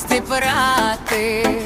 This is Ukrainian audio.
Пусти пирати